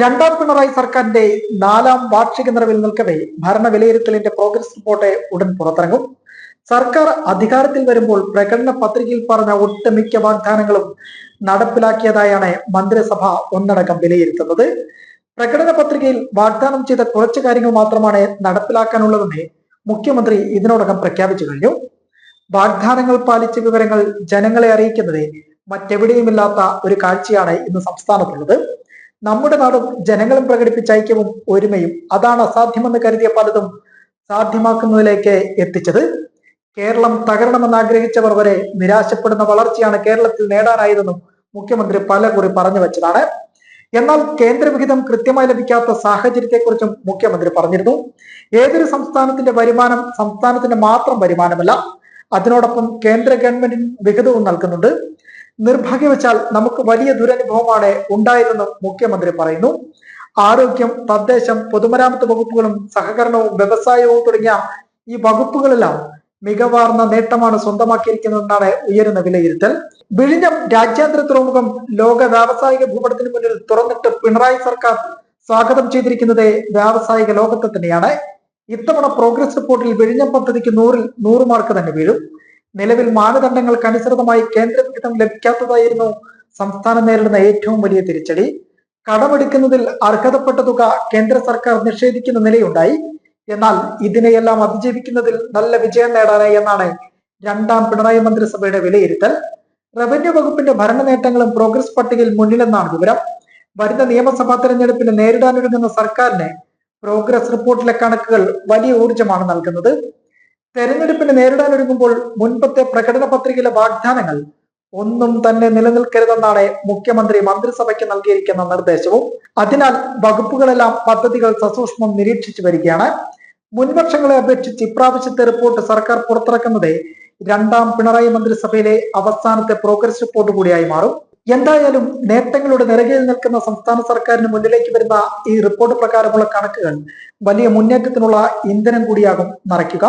രണ്ടാം പിണറായി സർക്കാരിന്റെ നാലാം വാർഷിക നിറവിൽ നിൽക്കവേ ഭരണ വിലയിരുത്തലിന്റെ പ്രോഗ്രസ് റിപ്പോർട്ട് ഉടൻ പുറത്തിറങ്ങും. സർക്കാർ അധികാരത്തിൽ വരുമ്പോൾ പ്രകടന പത്രികയിൽ പറഞ്ഞ ഒട്ടുമിക്ക വാഗ്ദാനങ്ങളും നടപ്പിലാക്കിയതായാണ് മന്ത്രിസഭ ഒന്നടങ്കം വിലയിരുത്തുന്നത്. പ്രകടന പത്രികയിൽ വാഗ്ദാനം ചെയ്ത കുറച്ച് കാര്യങ്ങൾ മാത്രമാണ് നടപ്പിലാക്കാനുള്ളതെന്ന് മുഖ്യമന്ത്രി ഇതിനോടകം പ്രഖ്യാപിച്ചു കഴിഞ്ഞു. വാഗ്ദാനങ്ങൾ പാലിച്ച വിവരങ്ങൾ ജനങ്ങളെ അറിയിക്കുന്നത് മറ്റെവിടെയുമില്ലാത്ത ഒരു കാഴ്ചയാണ് ഇന്ന് സംസ്ഥാനത്തുള്ളത്. നമ്മുടെ നാടും ജനങ്ങളും പ്രകടിപ്പിച്ച ഐക്യവും ഒരുമയും അതാണ് അസാധ്യമെന്ന് കരുതിയ പലതും സാധ്യമാക്കുന്നതിലേക്ക് എത്തിച്ചത്. കേരളം തകരണമെന്ന് ആഗ്രഹിച്ചവർ വരെ നിരാശപ്പെടുന്ന വളർച്ചയാണ് കേരളത്തിൽ നേടാനായതെന്നും മുഖ്യമന്ത്രി പലകുറി പറഞ്ഞു വെച്ചതാണ്. എന്നാൽ കേന്ദ്രവിഹിതം കൃത്യമായി ലഭിക്കാത്ത സാഹചര്യത്തെക്കുറിച്ചും മുഖ്യമന്ത്രി പറഞ്ഞിരുന്നു. ഏതൊരു സംസ്ഥാനത്തിന്റെ വരുമാനം സംസ്ഥാനത്തിന്റെ മാത്രം വരുമാനമല്ല അതിനോടൊപ്പം കേന്ദ്ര ഗവൺമെന്റിന് വിഹിതവും നൽകുന്നുണ്ട്. നിർഭാഗ്യവശാൽ നമുക്ക് വലിയ ദുരനുഭവമാണ് ഉണ്ടായതെന്നും മുഖ്യമന്ത്രി പറയുന്നു. ആരോഗ്യം തദ്ദേശം പൊതുമരാമത്ത് വകുപ്പുകളും സഹകരണവും വ്യവസായവും തുടങ്ങിയ ഈ വകുപ്പുകളെല്ലാം മികവാർന്ന നേട്ടമാണ് സ്വന്തമാക്കിയിരിക്കുന്നതെന്നാണ് ഉയരുന്ന വിലയിരുത്തൽ. വിഴിഞ്ഞം രാജ്യാന്തര തുറമുഖം ലോക വ്യാവസായിക ഭൂപടത്തിന് മുന്നിൽ തുറന്നിട്ട് പിണറായി സർക്കാർ സ്വാഗതം ചെയ്തിരിക്കുന്നത് വ്യാവസായിക ലോകത്തെ തന്നെയാണ്. ഇത്തവണ പ്രോഗ്രസ് റിപ്പോർട്ടിൽ വിഴിഞ്ഞം പദ്ധതിക്ക് നൂറിൽ നൂറ് മാർക്ക് തന്നെ വീഴും. നിലവിൽ മാനദണ്ഡങ്ങൾക്ക് അനുസൃതമായി കേന്ദ്ര വിഹിതം ലഭിക്കാത്തതായിരുന്നു സംസ്ഥാനം നേരിടുന്ന ഏറ്റവും വലിയ തിരിച്ചടി. കടമെടുക്കുന്നതിൽ അർഹതപ്പെട്ട തുക കേന്ദ്ര സർക്കാർ നിഷേധിക്കുന്ന നിലയുണ്ടായി. എന്നാൽ ഇതിനെയെല്ലാം അതിജീവിക്കുന്നതിൽ നല്ല വിജയം നേടാനായി എന്നാണ് രണ്ടാം പിണറായി മന്ത്രിസഭയുടെ വിലയിരുത്തൽ. റവന്യൂ വകുപ്പിന്റെ ഭരണ നേട്ടങ്ങളും പ്രോഗ്രസ് പട്ടികയിൽ മുന്നിലെന്നാണ് വിവരം. വരുന്ന നിയമസഭാ തെരഞ്ഞെടുപ്പിന് നേരിടാനൊരുങ്ങുന്ന സർക്കാരിന് പ്രോഗ്രസ് റിപ്പോർട്ടിലെ കണക്കുകൾ വലിയ ഊർജമാണ് നൽകുന്നത്. തെരഞ്ഞെടുപ്പിന് നേരിടാനൊരുങ്ങുമ്പോൾ മുൻപത്തെ പ്രകടന പത്രികയിലെ വാഗ്ദാനങ്ങൾ ഒന്നും തന്നെ നിലനിൽക്കരുതെന്നാണ് മുഖ്യമന്ത്രി മന്ത്രിസഭയ്ക്ക് നൽകിയിരിക്കുന്ന നിർദ്ദേശവും. അതിനാൽ വകുപ്പുകളെല്ലാം പദ്ധതികൾ സസൂക്ഷ്മം നിരീക്ഷിച്ചു വരികയാണ്. മുൻപക്ഷങ്ങളെ അപേക്ഷിച്ച് ഇപ്രാവശ്യത്തെ റിപ്പോർട്ട് സർക്കാർ പുറത്തിറക്കുന്നത് രണ്ടാം പിണറായി മന്ത്രിസഭയിലെ അവസാനത്തെ പ്രോഗ്രസ് റിപ്പോർട്ട് കൂടിയായി മാറും. എന്തായാലും നേട്ടങ്ങളുടെ നിറകയിൽ നിൽക്കുന്ന സംസ്ഥാന സർക്കാരിന് മുന്നിലേക്ക് വരുന്ന ഈ റിപ്പോർട്ട് പ്രകാരമുള്ള കണക്കുകൾ വലിയ മുന്നേറ്റത്തിനുള്ള ഇന്ധനം കൂടിയാകും നിറയ്ക്കുക